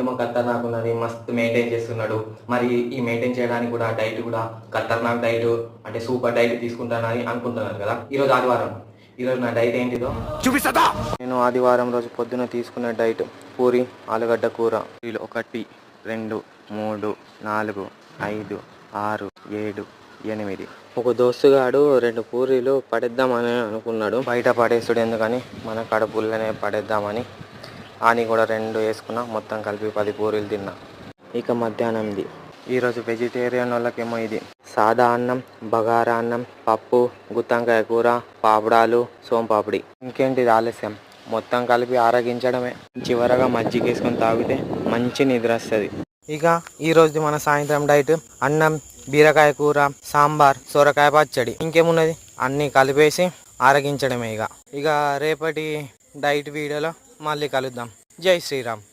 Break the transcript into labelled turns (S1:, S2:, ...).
S1: ఏమో ఖతర్నాక్ ఉన్నది మస్తు మెయింటైన్ చేస్తున్నాడు. మరి ఈ మెయింటైన్ చేయడానికి కూడా డైట్ కూడా ఖతర్నాక్ డైట్ అంటే సూపర్ డైట్ తీసుకుంటానని అనుకుంటున్నాను కదా. ఈరోజు ఆదివారం. ఈరోజు నా డైట్ ఏంటిదో?
S2: చూపిస్తా
S1: నేను ఆదివారం రోజు పొద్దున తీసుకునే డైట్ పూరి ఆలుగడ్డ కూర. ఒకటి రెండు మూడు నాలుగు ఐదు ఆరు ఏడు ఎనిమిది. ఒక దోస్తుగాడు రెండు పూరీలు పడేద్దామని అనుకున్నాడు. బయట పడేసుడు ఎందుకని? మన కడుపుల్లనే పడేద్దామని. అని కూడా రెండు వేసుకున్నా మొత్తం కలిపి పది పూరీలు తిన్నా. ఇక మధ్యాహ్నంది ఈరోజు వెజిటేరియన్ వాళ్ళకేమో ఇది. సాదా అన్నం బగారా అన్నం పప్పు గుత్తంకాయ కూర పాపడాలు సోంపాపిడి ఇంకేంటిది ఆలస్యం? మొత్తం కలిపి ఆరగించడమే. చివరగా మజ్జిగ వేసుకొని తాగితే మంచి నిద్ర వస్తుంది. ఇక ఈరోజు మన సాయంత్రం డైట్. అన్నం బీరకాయ కూర సాంబార్ సొరకాయ పచ్చడి. ఇంకేమున్నది? అన్నీ కలిపేసి ఆరగించడమే ఇక. ఇక రేపటి డైట్ వీడియోలో మళ్ళీ కలుద్దాం. జై శ్రీరామ్.